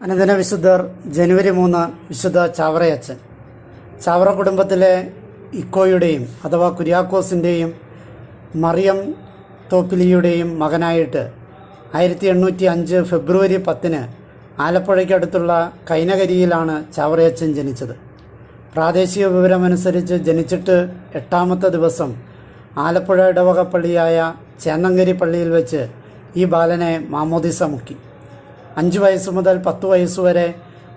അനുദിന വിശുദ്ധർ ജനുവരി മൂന്ന് വിശുദ്ധ ചാവറയച്ചൻ. ചാവറ കുടുംബത്തിലെ ഇക്കോയുടെയും അഥവാ കുര്യാക്കോസിന്റെയും മറിയം തോപ്പിലിയുടെയും മകനായിട്ട് ആയിരത്തി എണ്ണൂറ്റി അഞ്ച് ഫെബ്രുവരി പത്തിന് ആലപ്പുഴയ്ക്കടുത്തുള്ള കൈനകരിയിലാണ് ചാവറയച്ചൻ ജനിച്ചത്. പ്രാദേശിക വിവരമനുസരിച്ച് ജനിച്ചിട്ട് എട്ടാമത്തെ ദിവസം ആലപ്പുഴ ഇടവക പള്ളിയായ ചേന്നങ്കരി പള്ളിയിൽ വെച്ച് ഈ ബാലനെ മാമോദിസ മുക്കി. അഞ്ച് വയസ്സ് മുതൽ പത്ത് വയസ്സ് വരെ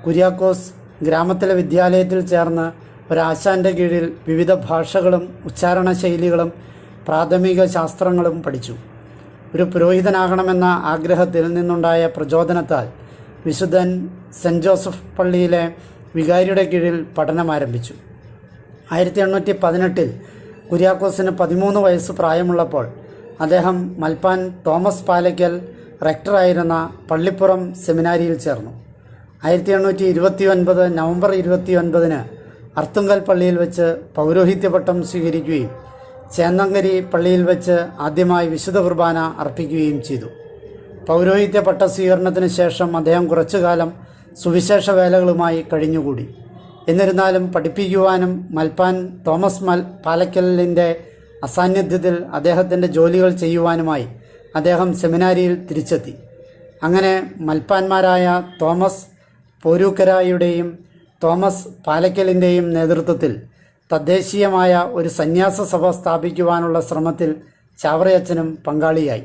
കുര്യാക്കോസ് ഗ്രാമത്തിലെ വിദ്യാലയത്തിൽ ചേർന്ന് ഒരാശാന്റെ കീഴിൽ വിവിധ ഭാഷകളും ഉച്ചാരണ ശൈലികളും പ്രാഥമിക ശാസ്ത്രങ്ങളും പഠിച്ചു. ഒരു പുരോഹിതനാകണമെന്ന ആഗ്രഹത്തിൽ നിന്നുണ്ടായ പ്രചോദനത്താൽ വിശുദ്ധൻ സെന്റ് ജോസഫ് പള്ളിയിലെ വികാരിയുടെ കീഴിൽ പഠനം ആരംഭിച്ചു. ആയിരത്തി എണ്ണൂറ്റി പതിനെട്ടിൽ കുര്യാക്കോസിന് പതിമൂന്ന് വയസ്സ് പ്രായമുള്ളപ്പോൾ അദ്ദേഹം മൽപ്പാൻ തോമസ് പാലയ്ക്കൽ റെക്ടറായിരുന്ന പള്ളിപ്പുറം സെമിനാരിയിൽ ചേർന്നു. ആയിരത്തി എണ്ണൂറ്റി ഇരുപത്തി ഒൻപത് നവംബർ ഇരുപത്തി ഒൻപതിന് അർത്തുങ്കൽ പള്ളിയിൽ വെച്ച് പൗരോഹിത്യ പട്ടം സ്വീകരിക്കുകയും ചേന്നങ്കരി പള്ളിയിൽ വെച്ച് ആദ്യമായി വിശുദ്ധ കുർബാന അർപ്പിക്കുകയും ചെയ്തു. പൗരോഹിത്യ പട്ട സ്വീകരണത്തിന് ശേഷം അദ്ദേഹം കുറച്ചുകാലം സുവിശേഷ വേലകളുമായി കഴിഞ്ഞുകൂടി. എന്നിരുന്നാലും പഠിപ്പിക്കുവാനും മൽപ്പാൻ തോമസ് മൽ പാലക്കലിന്റെ അസാന്നിധ്യത്തിൽ അദ്ദേഹത്തിന്റെ ജോലികൾ ചെയ്യുവാനുമായി അദ്ദേഹം സെമിനാരിയിൽ തിരിച്ചെത്തി. അങ്ങനെ മൽപ്പാന്മാരായ തോമസ് പോരൂക്കരായുടെയും തോമസ് പാലക്കലിന്റെയും നേതൃത്വത്തിൽ തദ്ദേശീയമായ ഒരു സന്യാസ സഭ സ്ഥാപിക്കുവാനുള്ള ശ്രമത്തിൽ ചാവറയച്ചനും പങ്കാളിയായി.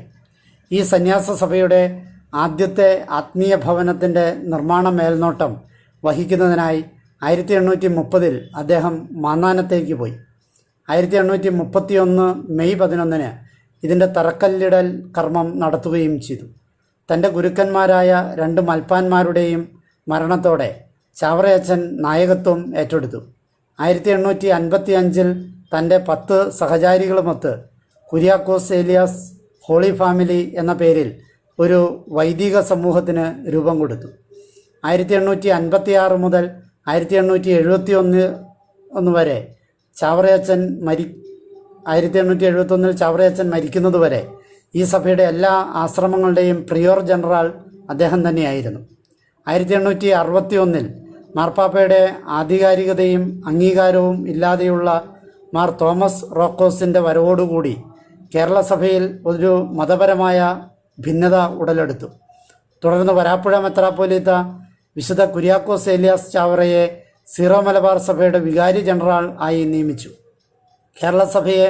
ഈ സന്യാസ സഭയുടെ ആദ്യത്തെ ആത്മീയ ഭവനത്തിന്റെ നിർമ്മാണ മേൽനോട്ടം വഹിക്കുന്നതിനായി ആയിരത്തി എണ്ണൂറ്റി മുപ്പതിൽ അദ്ദേഹം മാന്നാനത്തേക്ക് പോയി. ആയിരത്തി എണ്ണൂറ്റി മുപ്പത്തി ഒന്ന് മെയ് പതിനൊന്നിന് ഇതിന്റെ തറക്കല്ലിടൽ കർമ്മം നടത്തുകയും ചെയ്തു. തന്റെ ഗുരുക്കന്മാരായ രണ്ട് മൽപ്പാന്മാരുടെയും മരണത്തോടെ ചാവറയച്ചൻ നായകത്വം ഏറ്റെടുത്തു. ആയിരത്തി എണ്ണൂറ്റി അൻപത്തി അഞ്ചിൽ തന്റെ പത്ത് സഹചാരികളുമൊത്ത് കുര്യാക്കോസ് ഏലിയാസ് ഹോളി ഫാമിലി എന്ന പേരിൽ ഒരു വൈദിക സമൂഹത്തിന് രൂപം കൊടുത്തു. ആയിരത്തി എണ്ണൂറ്റി അൻപത്തി ആറ് മുതൽ ആയിരത്തി എണ്ണൂറ്റി എഴുപത്തി ഒന്ന് ഒന്ന് വരെ ചാവറയച്ചൻ മരി ആയിരത്തി എണ്ണൂറ്റി എഴുപത്തൊന്നിൽ ചാവറയച്ചൻ മരിക്കുന്നതുവരെ ഈ സഭയുടെ എല്ലാ ആശ്രമങ്ങളുടെയും പ്രിയോർ ജനറൽ അദ്ദേഹം തന്നെയായിരുന്നു. ആയിരത്തി എണ്ണൂറ്റി അറുപത്തി ഒന്നിൽ മാർപ്പാപ്പയുടെ ആധികാരികതയും അംഗീകാരവും ഇല്ലാതെയുള്ള മാർ തോമസ് റോക്കോസിന്റെ വരവോടുകൂടി കേരള സഭയിൽ ഒരു മതപരമായ ഭിന്നത ഉടലെടുത്തു. തുടർന്ന് വരാപ്പുഴ മെത്രാപ്പോലീത്ത വിശുദ്ധ കുര്യാക്കോസ് ഏലിയാസ് ചാവറയെ സീറോ മലബാർ സഭയുടെ വികാരി ജനറൽ ആയി നിയമിച്ചു. കേരള സഭയെ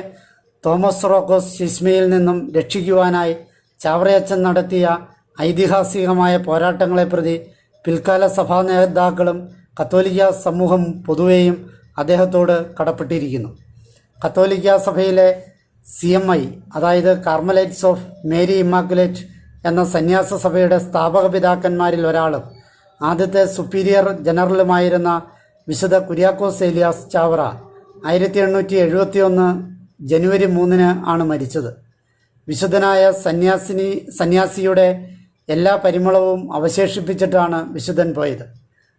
തോമസ് റോക്കോസ് ശിസ്മയിൽ നിന്നും രക്ഷിക്കുവാനായി ചാവറയച്ചൻ നടത്തിയ ഐതിഹാസികമായ പോരാട്ടങ്ങളെ പ്രതി പിൽക്കാല സഭാ നേതാക്കളും കത്തോലിക്ക സമൂഹം പൊതുവെയും അദ്ദേഹത്തോട് കടപ്പെട്ടിരിക്കുന്നു. കത്തോലിക്ക സഭയിലെ സി എം ഐ അതായത് കാർമലൈറ്റ്സ് ഓഫ് മേരി ഇമ്മാക്കുലേറ്റ് എന്ന സന്യാസ സഭയുടെ സ്ഥാപക പിതാക്കന്മാരിൽ ഒരാളും ആദ്യത്തെ സുപ്പീരിയർ ജനറലുമായിരുന്ന വിശുദ്ധ കുര്യാക്കോസ് ഏലിയാസ് ചാവറ ആയിരത്തി എണ്ണൂറ്റി എഴുപത്തി ഒന്ന് ജനുവരി മൂന്നിന് ആണ് മരിച്ചത്. വിശുദ്ധനായ സന്യാസിനി സന്യാസിയുടെ എല്ലാ പരിമളവും അവശേഷിപ്പിച്ചിട്ടാണ് വിശുദ്ധൻ പോയത്.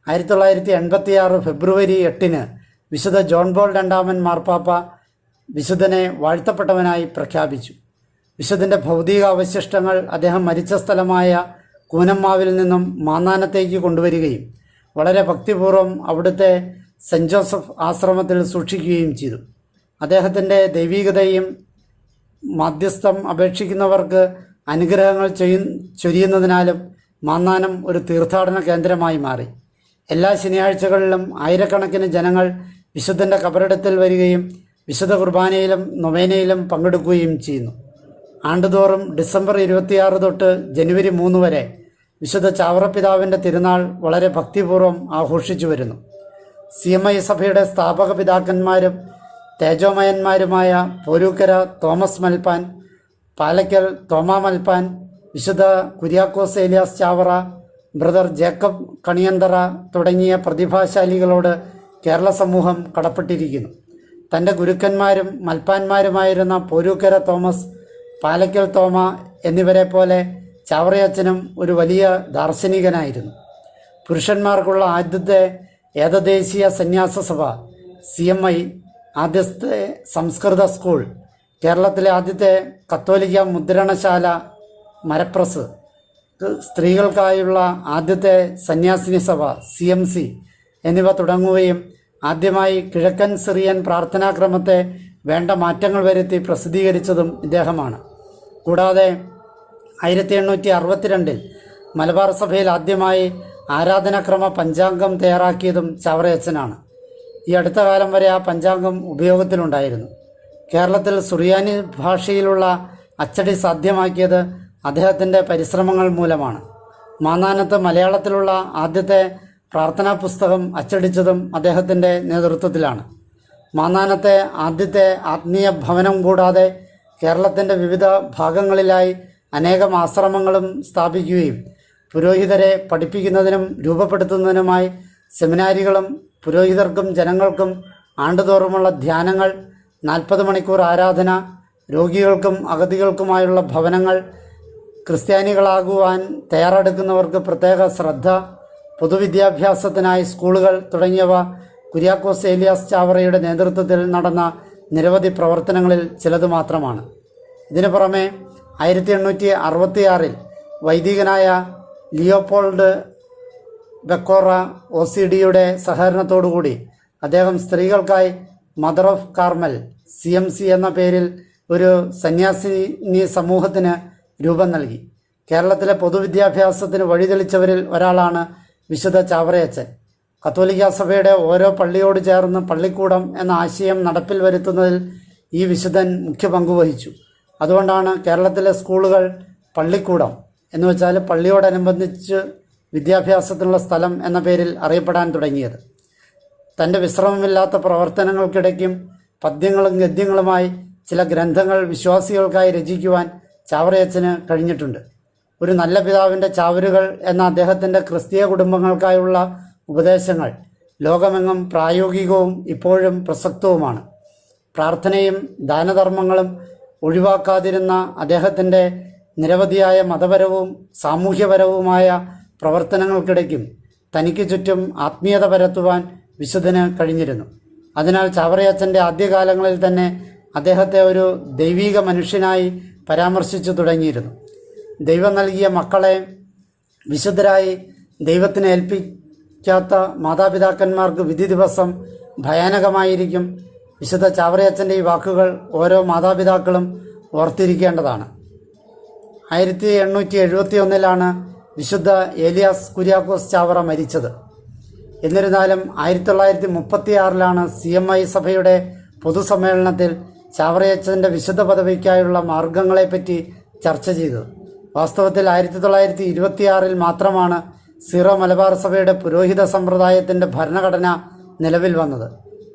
ആയിരത്തി തൊള്ളായിരത്തി എൺപത്തി ആറ് ഫെബ്രുവരി എട്ടിന് വിശുദ്ധ ജോൺ ബോൾ രണ്ടാമൻ മാർപ്പാപ്പ വിശുദ്ധനെ വാഴ്ത്തപ്പെട്ടവനായി പ്രഖ്യാപിച്ചു. വിശുദ്ധന്റെ ഭൗതിക അവശിഷ്ടങ്ങൾ അദ്ദേഹം മരിച്ച സ്ഥലമായ കൂനമ്മാവിൽ നിന്നും മാന്നാനത്തേക്ക് കൊണ്ടുവരികയും വളരെ ഭക്തിപൂർവം അവിടുത്തെ സെന്റ് ജോസഫ് ആശ്രമത്തിൽ സൂക്ഷിക്കുകയും ചെയ്തു. അദ്ദേഹത്തിന്റെ ദൈവീകതയും മധ്യസ്ഥം അപേക്ഷിക്കുന്നവർക്ക് അനുഗ്രഹങ്ങൾ ചെയ്യ ചൊരിയുന്നതിനാലും മാന്നാനം ഒരു തീർത്ഥാടന കേന്ദ്രമായി മാറി. എല്ലാ ശനിയാഴ്ചകളിലും ആയിരക്കണക്കിന് ജനങ്ങൾ വിശുദ്ധന്റെ കബറിടത്തിൽ വരികയും വിശുദ്ധ കുർബാനയിലും നൊവേനയിലും പങ്കെടുക്കുകയും ചെയ്യുന്നു. ആണ്ടുതോറും ഡിസംബർ ഇരുപത്തിയാറ് തൊട്ട് ജനുവരി മൂന്ന് വരെ വിശുദ്ധ ചാവറപ്പിതാവിന്റെ തിരുനാൾ വളരെ ഭക്തിപൂർവം ആഘോഷിച്ചു വരുന്നു. സി എം ഐ സഭയുടെ സ്ഥാപക പിതാക്കന്മാരും തേജോമയന്മാരുമായ പോരൂക്കര തോമസ് മൽപ്പാൻ പാലക്കൽ തോമാ മൽപ്പാൻ വിശുദ്ധ കുര്യാക്കോസ് ഏലിയാസ് ചാവറ ബ്രദർ ജേക്കബ് കണിയന്തറ തുടങ്ങിയ പ്രതിഭാശാലികളോട് കേരള സമൂഹം കടപ്പെട്ടിരിക്കുന്നു. തന്റെ ഗുരുക്കന്മാരും മൽപ്പാന്മാരുമായിരുന്ന പോരൂക്കര തോമസ് പാലക്കൽ തോമ എന്നിവരെ പോലെ ചാവറയച്ചനും ഒരു വലിയ ദാർശനികനായിരുന്നു. പുരുഷന്മാർക്കുള്ള ആദ്യത്തെ ഏകദേശീയ സന്യാസ സഭ സി എം ഐ ആദ്യത്തെ സംസ്കൃത സ്കൂൾ കേരളത്തിലെ ആദ്യത്തെ കത്തോലിക്ക മുദ്രണശാല മരപ്രസ്. സ്ത്രീകൾക്കായുള്ള ആദ്യത്തെ സന്യാസിനി സഭ സി എം സി എന്നിവ തുടങ്ങുകയും ആദ്യമായി കിഴക്കൻ സിറിയൻ പ്രാർത്ഥനാക്രമത്തെ വേണ്ട മാറ്റങ്ങൾ വരുത്തി പ്രസിദ്ധീകരിച്ചതും ഇദ്ദേഹമാണ്. കൂടാതെ ആയിരത്തി എണ്ണൂറ്റി അറുപത്തിരണ്ടിൽ മലബാർ സഭയിൽ ആദ്യമായി ആരാധനാക്രമ പഞ്ചാംഗം തയ്യാറാക്കിയതും ചവറയച്ചനാണ്. ഈ അടുത്ത കാലം വരെ ആ പഞ്ചാംഗം ഉപയോഗത്തിലുണ്ടായിരുന്നു. കേരളത്തിൽ സുറിയാനി ഭാഷയിലുള്ള അച്ചടി സാധ്യമാക്കിയത് അദ്ദേഹത്തിന്റെ പരിശ്രമങ്ങൾ മൂലമാണ്. മാന്നാനത്ത് മലയാളത്തിലുള്ള ആദ്യത്തെ പ്രാർത്ഥനാ പുസ്തകം അച്ചടിച്ചതും അദ്ദേഹത്തിന്റെ നേതൃത്വത്തിലാണ്. മാന്നാനത്തെ ആദ്യത്തെ ആത്മീയ ഭവനം കൂടാതെ കേരളത്തിന്റെ വിവിധ ഭാഗങ്ങളിലായി അനേകം ആശ്രമങ്ങളും സ്ഥാപിക്കുകയും പുരോഹിതരെ പഠിപ്പിക്കുന്നതിനും രൂപപ്പെടുത്തുന്നതിനുമായി സെമിനാരികളും പുരോഹിതർക്കും ജനങ്ങൾക്കും ആണ്ടുതോറുമുള്ള ധ്യാനങ്ങൾ നാൽപ്പത് മണിക്കൂർ ആരാധന രോഗികൾക്കും അഗതികൾക്കുമായുള്ള ഭവനങ്ങൾ ക്രിസ്ത്യാനികളാകുവാൻ തയ്യാറെടുക്കുന്നവർക്ക് പ്രത്യേക ശ്രദ്ധ പൊതുവിദ്യാഭ്യാസത്തിനായി സ്കൂളുകൾ തുടങ്ങിയവ കുര്യാക്കോസ് ഏലിയാസ് ചാവറയുടെ നേതൃത്വത്തിൽ നടന്ന നിരവധി പ്രവർത്തനങ്ങളിൽ ചിലത് മാത്രമാണ്. ഇതിനു പുറമെ ആയിരത്തി എണ്ണൂറ്റി അറുപത്തിയാറിൽ വൈദികനായ ലിയോപോൾഡ് ബെക്കോറ ഒ സി ഡിയുടെ സഹകരണത്തോടുകൂടി അദ്ദേഹം സ്ത്രീകൾക്കായി mother of Carmel C M C എന്ന പേരിൽ ഒരു സന്യാസിനി സമൂഹത്തിന് രൂപം നൽകി. കേരളത്തിലെ പൊതുവിദ്യാഭ്യാസത്തിന് വഴിതെളിച്ചവരിൽ ഒരാളാണ് വിശുദ്ധ ചാവറയച്ചൻ. കത്തോലിക്ക സഭയുടെ ഓരോ പള്ളിയോട് ചേർന്ന് പള്ളിക്കൂടം എന്ന ആശയം നടപ്പിൽ വരുത്തുന്നതിൽ ഈ വിശുദ്ധൻ മുഖ്യ പങ്കുവഹിച്ചു അതുകൊണ്ടാണ് കേരളത്തിലെ സ്കൂളുകൾ പള്ളിക്കൂടം എന്ന് വെച്ചാൽ പള്ളിയോടനുബന്ധിച്ച് വിദ്യാഭ്യാസത്തിനുള്ള സ്ഥലം എന്ന പേരിൽ അറിയപ്പെടാൻ തുടങ്ങിയത്. തന്റെ വിശ്രമമില്ലാത്ത പ്രവർത്തനങ്ങൾക്കിടയ്ക്കും പദ്യങ്ങളും ഗദ്യങ്ങളുമായി ചില ഗ്രന്ഥങ്ങൾ വിശ്വാസികൾക്കായി രചിക്കുവാൻ ചാവറയച്ചന് കഴിഞ്ഞിട്ടുണ്ട്. ഒരു നല്ല പിതാവിന്റെ ചാവരുകൾ എന്ന അദ്ദേഹത്തിന്റെ ക്രിസ്തീയ കുടുംബങ്ങൾക്കായുള്ള ഉപദേശങ്ങൾ ലോകമെങ്ങും പ്രായോഗികവും ഇപ്പോഴും പ്രസക്തവുമാണ്. പ്രാർത്ഥനയും ദാനധർമ്മങ്ങളും ഒഴിവാക്കാതിരുന്ന അദ്ദേഹത്തിന്റെ നിരവധിയായ മതപരവും സാമൂഹ്യപരവുമായ പ്രവർത്തനങ്ങൾക്കിടയ്ക്കും തനിക്ക് ചുറ്റും ആത്മീയത പരത്തുവാൻ വിശുദ്ധന് കഴിഞ്ഞിരുന്നു. അതിനാൽ ചാവറയച്ചന്റെ ആദ്യകാലങ്ങളിൽ തന്നെ അദ്ദേഹത്തെ ഒരു ദൈവീക മനുഷ്യനായി പരാമർശിച്ചു തുടങ്ങിയിരുന്നു. ദൈവം നൽകിയ മക്കളെ വിശുദ്ധരായി ദൈവത്തിന് ഏൽപ്പിക്കാത്ത മാതാപിതാക്കന്മാർക്ക് വിധി ദിവസം ഭയാനകമായിരിക്കും. വിശുദ്ധ ചാവറയച്ചന്റെ ഈ വാക്കുകൾ ഓരോ മാതാപിതാക്കളും ഓർത്തിരിക്കേണ്ടതാണ്. ആയിരത്തി എണ്ണൂറ്റി എഴുപത്തി ഒന്നിലാണ് വിശുദ്ധ ഏലിയാസ് കുര്യാക്കോസ് ചാവറ മരിച്ചത്. എന്നിരുന്നാലും ആയിരത്തി തൊള്ളായിരത്തി മുപ്പത്തി ആറിലാണ് സി എം ഐ സഭയുടെ പൊതുസമ്മേളനത്തിൽ ചാവറയച്ചന്റെ വിശുദ്ധ പദവിക്കായുള്ള മാർഗങ്ങളെപ്പറ്റി ചർച്ച ചെയ്തത്. വാസ്തവത്തിൽ ആയിരത്തി തൊള്ളായിരത്തി ഇരുപത്തിയാറിൽ മാത്രമാണ് സിറോ മലബാർ സഭയുടെ പുരോഹിത സമ്പ്രദായത്തിന്റെ ഭരണഘടന നിലവിൽ വന്നത്.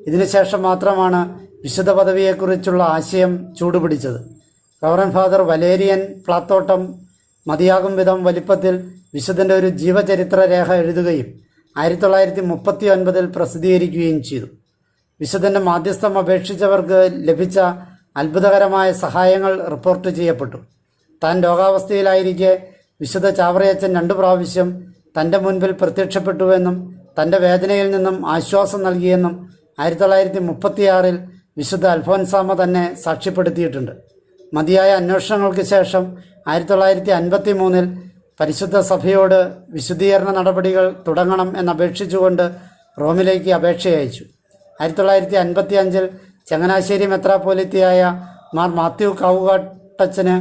ഇതിനുശേഷം മാത്രമാണ് വിശുദ്ധ പദവിയെക്കുറിച്ചുള്ള ആശയം ചൂടുപിടിച്ചത്. റവറൻ ഫാദർ വലേരിയൻ പ്ലാത്തോട്ടം മതിയാകും വിധം വലിപ്പത്തിൽ വിശുദ്ധന്റെ ഒരു ജീവചരിത്ര രേഖ എഴുതുകയും ആയിരത്തി തൊള്ളായിരത്തി മുപ്പത്തി ഒൻപതിൽ പ്രസിദ്ധീകരിക്കുകയും ചെയ്തു. വിശുദ്ധന്റെ മാധ്യസ്ഥം അപേക്ഷിച്ചവർക്ക് ലഭിച്ച അത്ഭുതകരമായ സഹായങ്ങൾ റിപ്പോർട്ട് ചെയ്യപ്പെട്ടു. താൻ രോഗാവസ്ഥയിലായിരിക്കെ വിശുദ്ധ ചാവറയച്ചൻ രണ്ടു പ്രാവശ്യം തന്റെ മുൻപിൽ പ്രത്യക്ഷപ്പെട്ടുവെന്നും തന്റെ വേദനയിൽ നിന്നും ആശ്വാസം നൽകിയെന്നും ആയിരത്തി തൊള്ളായിരത്തി മുപ്പത്തിയാറിൽ വിശുദ്ധ അൽഫോൻസാമ തന്നെ സാക്ഷ്യപ്പെടുത്തിയിട്ടുണ്ട്. മതിയായ അന്വേഷണങ്ങൾക്ക് ശേഷം ആയിരത്തി തൊള്ളായിരത്തി അൻപത്തി മൂന്നിൽ പരിശുദ്ധ സഭയോട് വിശുദ്ധീകരണ നടപടികൾ തുടങ്ങണം എന്നപേക്ഷിച്ചുകൊണ്ട് റോമിലേക്ക് അപേക്ഷ അയച്ചു ആയിരത്തി തൊള്ളായിരത്തി അൻപത്തി അഞ്ചിൽ ചങ്ങനാശ്ശേരി മെത്രാപ്പോലിത്തിയായ മാർ മാത്യു കാവുകാട്ടച്ചന്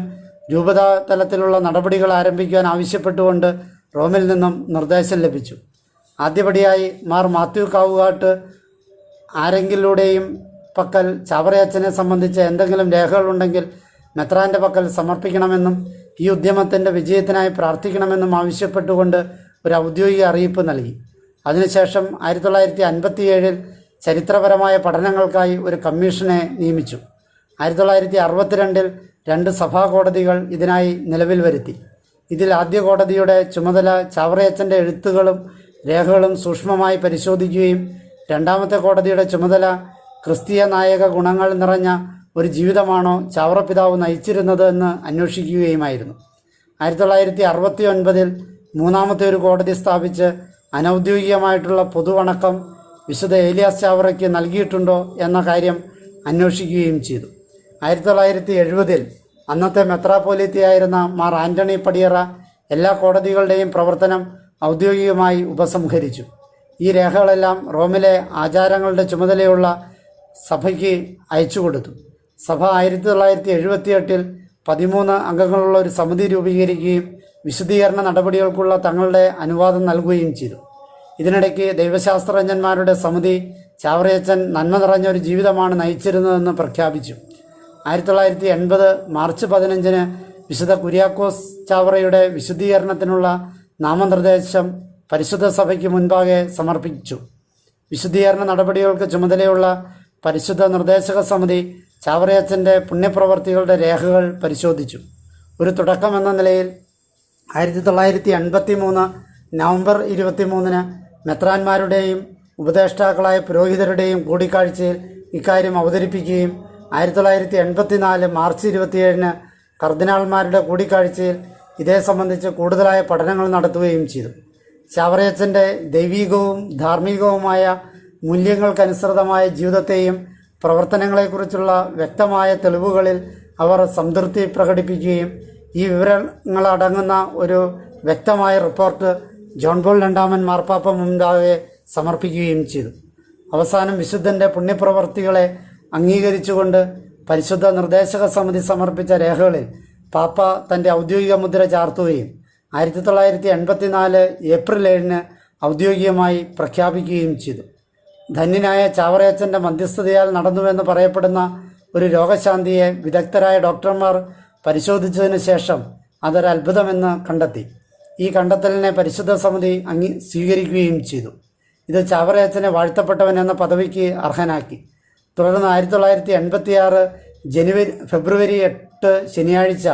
രൂപതാ തലത്തിലുള്ള നടപടികൾ ആരംഭിക്കുവാൻ ആവശ്യപ്പെട്ടുകൊണ്ട് റോമിൽ നിന്നും നിർദ്ദേശം ലഭിച്ചു. ആദ്യപടിയായി മാർ മാത്യു കാവുകാട്ട് ആരെങ്കിലൂടെയും പക്കൽ ചാവറയച്ചനെ സംബന്ധിച്ച് എന്തെങ്കിലും രേഖകളുണ്ടെങ്കിൽ മെത്രാന്റെ പക്കൽ സമർപ്പിക്കണമെന്നും ഈ ഉദ്യമത്തിന്റെ വിജയത്തിനായി പ്രാർത്ഥിക്കണമെന്നും ആവശ്യപ്പെട്ടുകൊണ്ട് ഒരു ഔദ്യോഗിക അറിയിപ്പ് നൽകി. അതിനുശേഷം ആയിരത്തി തൊള്ളായിരത്തി അൻപത്തിയേഴിൽ ചരിത്രപരമായ പഠനങ്ങൾക്കായി ഒരു കമ്മീഷനെ നിയമിച്ചു. ആയിരത്തി തൊള്ളായിരത്തി അറുപത്തിരണ്ടിൽ രണ്ട് സഭാ കോടതികൾ ഇതിനായി നിലവിൽ വരുത്തി. ഇതിൽ ആദ്യ കോടതിയുടെ ചുമതല ചാവറയച്ചന്റെ എഴുത്തുകളും രേഖകളും സൂക്ഷ്മമായി പരിശോധിക്കുകയും രണ്ടാമത്തെ കോടതിയുടെ ചുമതല ക്രിസ്തീയ നായക ഗുണങ്ങൾ നിറഞ്ഞ ഒരു ജീവിതമാണോ ചാവറ പിതാവ് നയിച്ചിരുന്നത് എന്ന് അന്വേഷിക്കുകയുമായിരുന്നു. ആയിരത്തി തൊള്ളായിരത്തി അറുപത്തി ഒൻപതിൽ മൂന്നാമത്തെ ഒരു കോടതി സ്ഥാപിച്ച് അനൗദ്യോഗികമായിട്ടുള്ള പൊതുവണക്കം വിശുദ്ധ ഏലിയാസ് ചാവറയ്ക്ക് നൽകിയിട്ടുണ്ടോ എന്ന കാര്യം അന്വേഷിക്കുകയും ചെയ്തു. ആയിരത്തി തൊള്ളായിരത്തി എഴുപതിൽ അന്നത്തെ മെത്രാപ്പോലിത്തിയായിരുന്ന മാർ ആന്റണി പടിയറ എല്ലാ കോടതികളുടെയും പ്രവർത്തനം ഔദ്യോഗികമായി ഉപസംഹരിച്ചു. ഈ രേഖകളെല്ലാം റോമിലെ ആചാരങ്ങളുടെ ചുമതലയുള്ള സഭയ്ക്ക് അയച്ചു കൊടുത്തു സഭ ആയിരത്തി തൊള്ളായിരത്തി എഴുപത്തിയെട്ടിൽ പതിമൂന്ന് അംഗങ്ങളുള്ള ഒരു സമിതി രൂപീകരിക്കുകയും വിശദീകരണ നടപടികൾക്കുള്ള തങ്ങളുടെ അനുവാദം നൽകുകയും ചെയ്തു. ഇതിനിടയ്ക്ക് ദൈവശാസ്ത്രജ്ഞന്മാരുടെ സമിതി ചാവറയച്ചൻ നന്മ നിറഞ്ഞ ഒരു ജീവിതമാണ് നയിച്ചിരുന്നതെന്ന് പ്രഖ്യാപിച്ചു. ആയിരത്തി തൊള്ളായിരത്തി എൺപത് മാർച്ച് പതിനഞ്ചിന് വിശുദ്ധ കുര്യാക്കോസ് ചാവറയുടെ വിശുദ്ധീകരണത്തിനുള്ള നാമനിർദ്ദേശം പരിശുദ്ധ സഭയ്ക്ക് മുൻപാകെ സമർപ്പിച്ചു. വിശുദ്ധീകരണ നടപടികൾക്ക് ചുമതലയുള്ള പരിശുദ്ധ നിർദ്ദേശക സമിതി ചാവറയച്ചന്റെ പുണ്യപ്രവർത്തികളുടെ രേഖകൾ പരിശോധിച്ചു. ഒരു തുടക്കം എന്ന നിലയിൽ ആയിരത്തി തൊള്ളായിരത്തി എൺപത്തി മൂന്ന് നവംബർ ഇരുപത്തി മൂന്നിന് മെത്രാന്മാരുടെയും ഉപദേഷ്ടാക്കളായ പുരോഹിതരുടെയും കൂടിക്കാഴ്ചയിൽ ഇക്കാര്യം അവതരിപ്പിക്കുകയും ആയിരത്തി തൊള്ളായിരത്തി എൺപത്തി നാല് മാർച്ച് ഇരുപത്തിയേഴിന് കർദിനാൾമാരുടെ കൂടിക്കാഴ്ചയിൽ ഇതേ സംബന്ധിച്ച് കൂടുതലായ പഠനങ്ങൾ നടത്തുകയും ചെയ്തു. ചാവറയച്ചന്റെ ദൈവീകവും ധാർമ്മികവുമായ മൂല്യങ്ങൾക്കനുസൃതമായ ജീവിതത്തെയും പ്രവർത്തനങ്ങളെക്കുറിച്ചുള്ള വ്യക്തമായ തെളിവുകളിൽ അവർ സംതൃപ്തി പ്രകടിപ്പിക്കുകയും ഈ വിവരങ്ങളടങ്ങുന്ന ഒരു വ്യക്തമായ റിപ്പോർട്ട് ജോൺ പോൾ രണ്ടാമൻ മാർപ്പാപ്പ മുൻപാകെ സമർപ്പിക്കുകയും ചെയ്തു. അവസാനം വിശുദ്ധന്റെ പുണ്യപ്രവർത്തികളെ അംഗീകരിച്ചുകൊണ്ട് പരിശുദ്ധ നിർദ്ദേശക സമിതി സമർപ്പിച്ച രേഖകളിൽ പാപ്പ തന്റെ ഔദ്യോഗിക മുദ്ര ചാർത്തുകയും ആയിരത്തി തൊള്ളായിരത്തി എൺപത്തി നാല് ഏപ്രിൽ ഏഴിന് ഔദ്യോഗികമായി പ്രഖ്യാപിക്കുകയും ചെയ്തു. ധന്യനായ ചാവറയച്ചന്റെ മധ്യസ്ഥതയാൽ നടന്നുവെന്ന് പറയപ്പെടുന്ന ഒരു രോഗശാന്തിയെ വിദഗ്ധരായ ഡോക്ടർമാർ പരിശോധിച്ചതിന് ശേഷം അതൊരത്ഭുതമെന്ന് കണ്ടെത്തി. ഈ കണ്ടെത്തലിനെ പരിശുദ്ധ സമിതി അംഗീ സ്വീകരിക്കുകയും ചെയ്തു. ഇത് ചാവറയച്ചനെ വാഴ്ത്തപ്പെട്ടവൻ എന്ന പദവിക്ക് അർഹനാക്കി. തുടർന്ന് ആയിരത്തി തൊള്ളായിരത്തി എൺപത്തി ആറ് ജനുവരി ഫെബ്രുവരി എട്ട് ശനിയാഴ്ച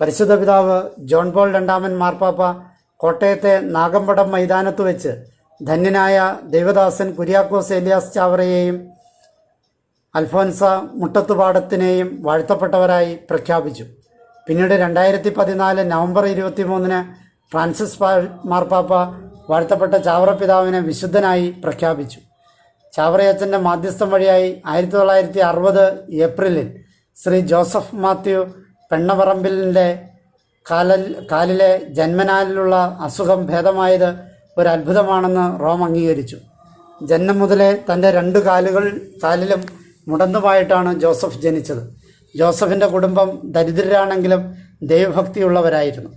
പരിശുദ്ധ പിതാവ് ജോൺ പോൾ രണ്ടാമൻ മാർപ്പാപ്പ കോട്ടയത്തെ നാഗമ്പടം മൈതാനത്ത് വെച്ച് ധന്യനായ ദേവദാസൻ കുര്യാക്കോസ് ഏലിയാസ് ചാവറയെയും അൽഫോൻസ മുട്ടത്തുപാടത്തിനെയും വാഴ്ത്തപ്പെട്ടവരായി പ്രഖ്യാപിച്ചു. പിന്നീട് രണ്ടായിരത്തി പതിനാല് നവംബർ ഇരുപത്തി മൂന്നിന് ഫ്രാൻസിസ് മാർപ്പാപ്പ വാഴ്ത്തപ്പെട്ട ചാവറ പിതാവിനെ വിശുദ്ധനായി പ്രഖ്യാപിച്ചു. ചാവറയച്ചന്റെ മാധ്യസ്ഥം വഴിയായി ആയിരത്തി തൊള്ളായിരത്തി അറുപത് ഏപ്രിലിൽ ശ്രീ ജോസഫ് മാത്യു പെണ്ണപറമ്പിലിന്റെ കാലൽ കാലിലെ ജന്മനാലിലുള്ള അസുഖം ഭേദമായത് ഒരു അത്ഭുതമാണെന്ന് റോം അംഗീകരിച്ചു. ജന്മം മുതലേ തന്റെ രണ്ട് കാലുകൾ കാലിലും മുടന്തുമായിട്ടാണ് ജോസഫ് ജനിച്ചത്. ജോസഫിന്റെ കുടുംബം ദരിദ്രരാണെങ്കിലും ദൈവഭക്തിയുള്ളവരായിരുന്നു.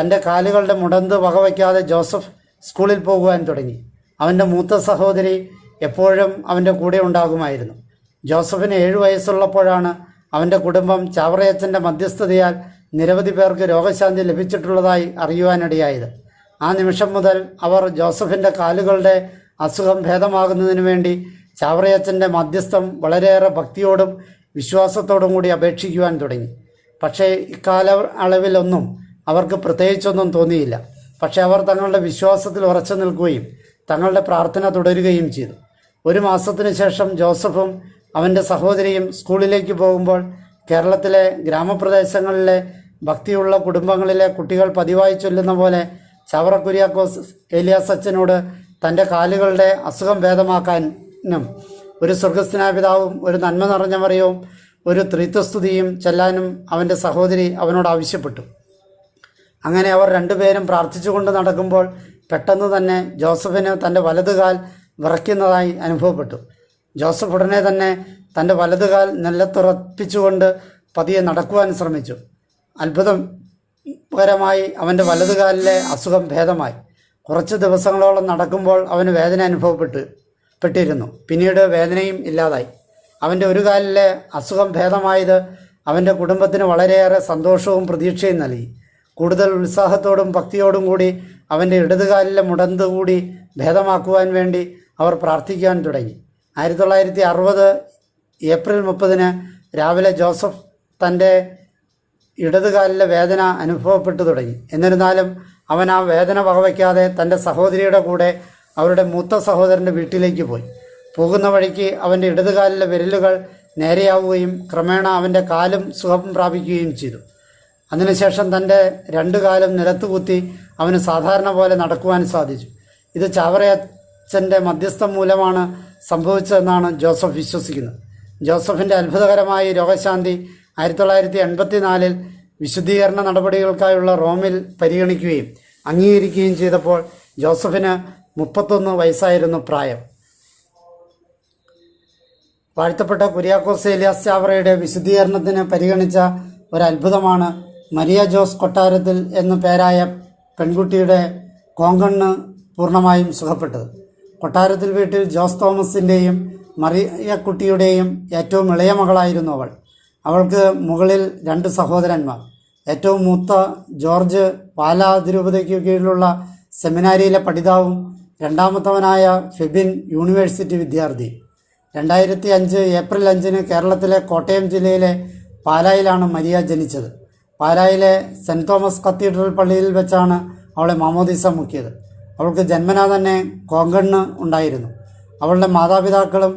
തന്റെ കാലുകളുടെ മുടന്ത് വകവയ്ക്കാതെ ജോസഫ് സ്കൂളിൽ പോകുവാൻ തുടങ്ങി. അവന്റെ മൂത്ത സഹോദരി എപ്പോഴും അവന്റെ കൂടെ ഉണ്ടാകുമായിരുന്നു. ജോസഫിന് ഏഴു വയസ്സുള്ളപ്പോഴാണ് അവന്റെ കുടുംബം ചാവറയച്ചന്റെ മധ്യസ്ഥതയാൽ നിരവധി പേർക്ക് രോഗശാന്തി ലഭിച്ചിട്ടുള്ളതായി അറിയുവാനിടയായത്. ആ നിമിഷം മുതൽ അവർ ജോസഫിന്റെ കാലുകളുടെ അസുഖം ഭേദമാകുന്നതിന് വേണ്ടി ചാവറയച്ചന്റെ മധ്യസ്ഥം വളരെയേറെ ഭക്തിയോടും വിശ്വാസത്തോടും കൂടി അപേക്ഷിക്കുവാൻ തുടങ്ങി. പക്ഷേ ഇക്കാല അളവിലൊന്നും അവർക്ക് പ്രത്യേകിച്ചൊന്നും തോന്നിയില്ല. പക്ഷേ അവർ തങ്ങളുടെ വിശ്വാസത്തിൽ ഉറച്ചു നിൽക്കുകയും തങ്ങളുടെ പ്രാർത്ഥന തുടരുകയും ചെയ്തു. ഒരു മാസത്തിനു ശേഷം ജോസഫും അവന്റെ സഹോദരിയും സ്കൂളിലേക്ക് പോകുമ്പോൾ കേരളത്തിലെ ഗ്രാമപ്രദേശങ്ങളിലെ ഭക്തിയുള്ള കുടുംബങ്ങളിലെ കുട്ടികൾ പതിവായി ചൊല്ലുന്ന പോലെ ചവറ കുര്യാക്കോസ് ഏലിയാസ് അച്ഛനോട് തന്റെ കാലുകളുടെ അസുഖം ഭേദമാക്കാനും ഒരു സ്വർഗസ്ഥനായ പിതാവും ഒരു നന്മ നിറഞ്ഞ മറിയവും ഒരു ത്രിത്വസ്തുതിയും ചെല്ലാനും അവന്റെ സഹോദരി അവനോട് ആവശ്യപ്പെട്ടു. അങ്ങനെ അവർ രണ്ടുപേരും പ്രാർത്ഥിച്ചുകൊണ്ട് നടക്കുമ്പോൾ പെട്ടെന്ന് തന്നെ ജോസഫിന് തന്റെ വലതുകാൽ വിറയ്ക്കുന്നതായി അനുഭവപ്പെട്ടു. ജോസഫ് ഉടനെ തന്നെ തന്റെ വലതുകാൽ നിലത്തുറപ്പിച്ചുകൊണ്ട് പതിയെ നടക്കുവാൻ ശ്രമിച്ചു. അത്ഭുതകരമായി അവന്റെ വലതുകാലിലെ അസുഖം ഭേദമായി. കുറച്ച് ദിവസങ്ങളോളം നടക്കുമ്പോൾ അവന് വേദന അനുഭവപ്പെട്ട് പെട്ടിരുന്നു. പിന്നീട് വേദനയും ഇല്ലാതായി. അവന്റെ ഒരു കാലിലെ അസുഖം ഭേദമായത് അവന്റെ കുടുംബത്തിന് വളരെയേറെ സന്തോഷവും പ്രതീക്ഷയും നൽകി. കൂടുതൽ ഉത്സാഹത്തോടും ഭക്തിയോടും കൂടി അവന്റെ ഇടതുകാലിലെ മുടന്ത് കൂടി ഭേദമാക്കുവാൻ വേണ്ടി അവർ പ്രാർത്ഥിക്കാൻ തുടങ്ങി. ആയിരത്തി തൊള്ളായിരത്തി അറുപത് ഏപ്രിൽ മുപ്പതിന് രാവിലെ ജോസഫ് തന്റെ ഇടതുകാലിലെ വേദന അനുഭവപ്പെട്ടു തുടങ്ങി. എന്നിരുന്നാലും അവൻ ആ വേദന വകവയ്ക്കാതെ തന്റെ സഹോദരിയുടെ കൂടെ അവരുടെ മൂത്ത സഹോദരന്റെ വീട്ടിലേക്ക് പോയി. പോകുന്ന വഴിക്ക് അവന്റെ ഇടതുകാലിലെ വിരലുകൾ നേരെയാവുകയും ക്രമേണ അവന്റെ കാലും സുഖം പ്രാപിക്കുകയും ചെയ്തു. അതിനുശേഷം തന്റെ രണ്ടു കാലും നിലത്തുകുത്തി അവന് സാധാരണ പോലെ നടക്കുവാൻ സാധിച്ചു. ഇത് ചാവറയച്ചന്റെ മധ്യസ്ഥം മൂലമാണ് സംഭവിച്ചതെന്നാണ് ജോസഫ് വിശ്വസിക്കുന്നത്. ജോസഫിന്റെ അത്ഭുതകരമായ രോഗശാന്തി ആയിരത്തി തൊള്ളായിരത്തി എൺപത്തി നാലിൽ വിശുദ്ധീകരണ നടപടികൾക്കായുള്ള റോമിൽ പരിഗണിക്കുകയും അംഗീകരിക്കുകയും ചെയ്തപ്പോൾ ജോസഫിന് മുപ്പത്തൊന്ന് വയസ്സായിരുന്നു പ്രായം. വാഴ്ത്തപ്പെട്ട കുര്യാക്കോസ് ഏലിയാസ് ചാവറയുടെ വിശുദ്ധീകരണത്തിന് പരിഗണിച്ച ഒരത്ഭുതമാണ് മരിയ ജോസ് കൊട്ടാരത്തിൽ എന്നു പേരായ പെൺകുട്ടിയുടെ കോങ്കണ്ണ് പൂർണമായും സുഖപ്പെട്ടത്. കൊട്ടാരത്തിൽ വീട്ടിൽ ജോസ് തോമസിന്റെയും മറിയക്കുട്ടിയുടെയും ഏറ്റവും ഇളയ മകളായിരുന്നു അവൾ. അവൾക്ക് മുകളിൽ രണ്ട് സഹോദരന്മാർ. ഏറ്റവും മൂത്ത ജോർജ് പാലാ അതിരൂപതയ്ക്ക് കീഴിലുള്ള സെമിനാരിയിലെ പഠിതാവും രണ്ടാമത്തവനായ ഫെബിൻ യൂണിവേഴ്സിറ്റി വിദ്യാർത്ഥി. രണ്ടായിരത്തി അഞ്ച് ഏപ്രിൽ അഞ്ചിന് കേരളത്തിലെ കോട്ടയം ജില്ലയിലെ പാലായിലാണ് മരിയ ജനിച്ചത്. പാലായിലെ സെന്റ് തോമസ് കത്തീഡ്രൽ പള്ളിയിൽ വെച്ചാണ് അവളെ മാമോദിസ മുക്കിയത്. അവൾക്ക് ജന്മനാ തന്നെ കോങ്കണ്ണ് ഉണ്ടായിരുന്നു. അവളുടെ മാതാപിതാക്കളും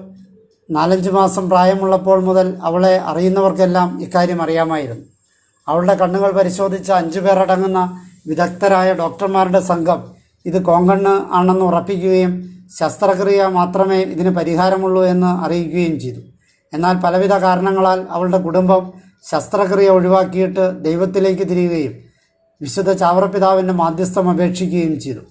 നാലഞ്ച് മാസം പ്രായമുള്ളപ്പോൾ മുതൽ അവളെ അറിയുന്നവർക്കെല്ലാം ഇക്കാര്യം അറിയാമായിരുന്നു. അവളുടെ കണ്ണുകൾ പരിശോധിച്ച അഞ്ചു പേരടങ്ങുന്ന വിദഗ്ധരായ ഡോക്ടർമാരുടെ സംഘം ഇത് കോങ്കണ്ണ് ആണെന്ന് ഉറപ്പിക്കുകയും ശസ്ത്രക്രിയ മാത്രമേ ഇതിന് പരിഹാരമുള്ളൂ എന്ന് അറിയിക്കുകയും ചെയ്തു. എന്നാൽ പലവിധ കാരണങ്ങളാൽ അവളുടെ കുടുംബം ശസ്ത്രക്രിയ ഒഴിവാക്കിയിട്ട് ദൈവത്തിലേക്ക് തിരിയുകയും വിശുദ്ധ ചാവറപിതാവിന്റെ മാധ്യസ്ഥം അപേക്ഷിക്കുകയും ചെയ്തു.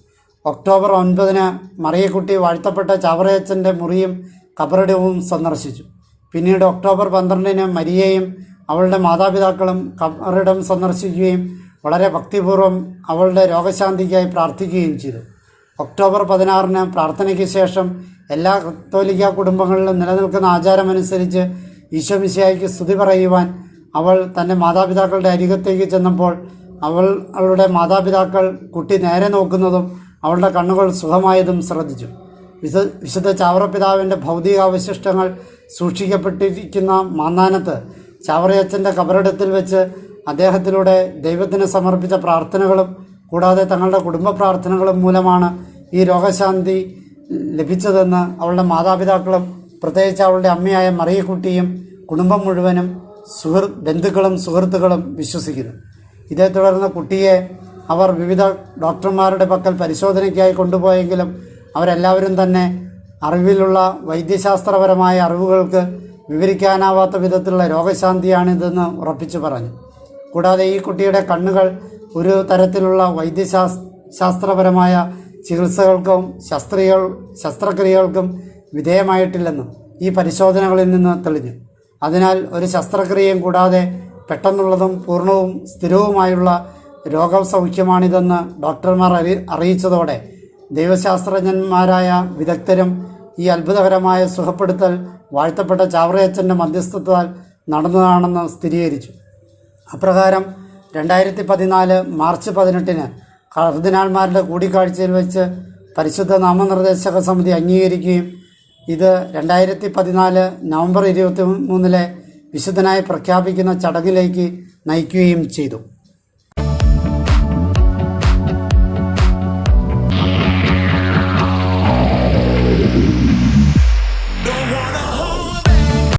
ഒക്ടോബർ ഒൻപതിന് മറിയക്കുട്ടി വാഴ്ത്തപ്പെട്ട ചാവറയച്ചന്റെ മുറിയും കബറിടവും സന്ദർശിച്ചു. പിന്നീട് ഒക്ടോബർ പന്ത്രണ്ടിന് മരിയയും അവളുടെ മാതാപിതാക്കളും കബറിടം സന്ദർശിക്കുകയും വളരെ ഭക്തിപൂർവം അവളുടെ രോഗശാന്തിക്കായി പ്രാർത്ഥിക്കുകയും ചെയ്തു. ഒക്ടോബർ പതിനാറിന് പ്രാർത്ഥനയ്ക്ക് ശേഷം എല്ലാ കത്തോലിക്ക കുടുംബങ്ങളിലും നിലനിൽക്കുന്ന ആചാരമനുസരിച്ച് ഈശോമിശിയായിക്ക് സ്തുതി പറയുവാൻ അവൾ തന്റെ മാതാപിതാക്കളുടെ അരികത്തേക്ക് ചെന്നപ്പോൾ അവൾ അവളുടെ മാതാപിതാക്കൾ കുട്ടി നേരെ നോക്കുന്നതും അവളുടെ കണ്ണുകൾ സുഖമായതും ശ്രദ്ധിച്ചു. വിശ വിശുദ്ധ ചാവറപിതാവിന്റെ ഭൗതികാവശിഷ്ടങ്ങൾ സൂക്ഷിക്കപ്പെട്ടിരിക്കുന്ന മാന്നാനത്ത് ചാവറയച്ചന്റെ കബറിടത്തിൽ വെച്ച് അദ്ദേഹത്തിലൂടെ ദൈവത്തിന് സമർപ്പിച്ച പ്രാർത്ഥനകളും കൂടാതെ തങ്ങളുടെ കുടുംബ പ്രാർത്ഥനകളും മൂലമാണ് ഈ രോഗശാന്തി ലഭിച്ചതെന്ന് അവളുടെ മാതാപിതാക്കളും പ്രത്യേകിച്ച് അവളുടെ അമ്മയായ മറിയക്കുട്ടിയും കുടുംബം മുഴുവനും സുഹൃ ബന്ധുക്കളും സുഹൃത്തുക്കളും വിശ്വസിക്കുന്നു. ഇതേ തുടർന്ന് കുട്ടിയെ അവർ വിവിധ ഡോക്ടർമാരുടെ പക്കൽ പരിശോധനയ്ക്കായി കൊണ്ടുപോയെങ്കിലും അവരെല്ലാവരും തന്നെ അറിവിലുള്ള വൈദ്യശാസ്ത്രപരമായ അറിവുകൾക്ക് വിവരിക്കാനാവാത്ത വിധത്തിലുള്ള രോഗശാന്തിയാണിതെന്ന് ഉറപ്പിച്ചു പറഞ്ഞു. കൂടാതെ ഈ കുട്ടിയുടെ കണ്ണുകൾ ഒരു തരത്തിലുള്ള വൈദ്യശാസ് ശാസ്ത്രപരമായ ചികിത്സകൾക്കും ശസ്ത്രീയ ശസ്ത്രക്രിയകൾക്കും വിധേയമായിട്ടില്ലെന്നും ഈ പരിശോധനകളിൽ നിന്ന് തെളിഞ്ഞു. അതിനാൽ ഒരു ശസ്ത്രക്രിയയും കൂടാതെ പെട്ടെന്നുള്ളതും പൂർണവും സ്ഥിരവുമായുള്ള രോഗസൗഖ്യമാണിതെന്ന് ഡോക്ടർമാർ അറി അറിയിച്ചതോടെ ദൈവശാസ്ത്രജ്ഞന്മാരായ വിദഗ്ധരും ഈ അത്ഭുതകരമായ സുഖപ്പെടുത്തൽ വാഴ്ത്തപ്പെട്ട ചാവറയച്ചന്റെ മധ്യസ്ഥത്താൽ നടന്നതാണെന്ന് സ്ഥിരീകരിച്ചു. അപ്രകാരം രണ്ടായിരത്തി പതിനാല് മാർച്ച് പതിനെട്ടിന് കർദിനാൾമാരുടെ കൂടിക്കാഴ്ചയിൽ വെച്ച് പരിശുദ്ധ നാമനിർദ്ദേശക സമിതി അംഗീകരിക്കുകയും ഇത് രണ്ടായിരത്തി പതിനാല് നവംബർ ഇരുപത്തി മൂന്നിലെ വിശുദ്ധനായി പ്രഖ്യാപിക്കുന്ന ചടങ്ങിലേക്ക് നയിക്കുകയും ചെയ്തു.